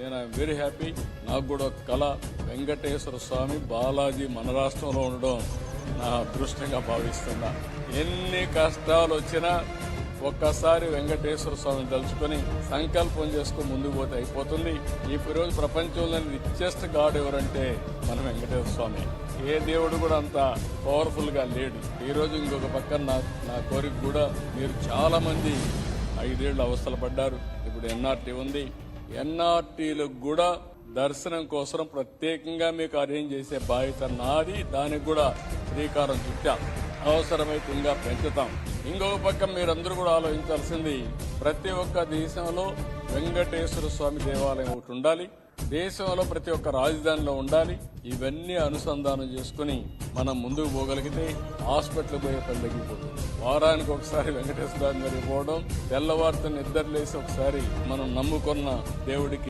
నేను I'm very happy. నాకు కూడా కళ. వెంకటేశ్వర స్వామి బాలాజీ మన రాష్ట్రంలో ఉండడం నా అదృష్టంగా భావిస్తున్నా. ఎన్ని కష్టాలు వచ్చినా ఒక్కసారి వెంకటేశ్వర స్వామిని తలుచుకొని సంకల్పం చేసుకుని ముందుకు పోతే అయిపోతుంది. ఈ రోజు ప్రపంచంలోని రిచెస్ట్ గాడ్ ఎవరంటే మన వెంకటేశ్వర స్వామి. ఏ దేవుడు కూడా అంత పవర్ఫుల్గా లేడు. ఈ రోజు ఇంకొక పక్కన నా నా కోరిక కూడా మీరు చాలా మంది ఐదేళ్ళు అవస్థలు పడ్డారు. ఇప్పుడు ఎన్ఆర్టీ ఉంది. ఎన్ఆర్టీలకు కూడా దర్శనం కోసం ప్రత్యేకంగా మీకు అరేంజ్ చేసే బాధ్యత నాది. దానికి కూడా శ్రీకారం చుట్టాం. అవసరమైతే ఇంకా పెంచుతాం. ఇంకొక పక్క మీరందరూ కూడా ఆలోచించాల్సింది ప్రతి ఒక్క దేశంలో వెంకటేశ్వర స్వామి దేవాలయం ఒకటి ఉండాలి. దేశంలో ప్రతి ఒక్క రాజధానిలో ఉండాలి. ఇవన్నీ అనుసంధానం చేసుకుని మనం ముందుకు పోగలిగితే హాస్పిటల్ పోయే పని తగ్గిపోతుంది. వారానికి ఒకసారి వెంకటేశ్వర స్వామి పోవడం తెల్లవారితో నిద్రలేసి ఒకసారి మనం నమ్ముకున్న దేవుడికి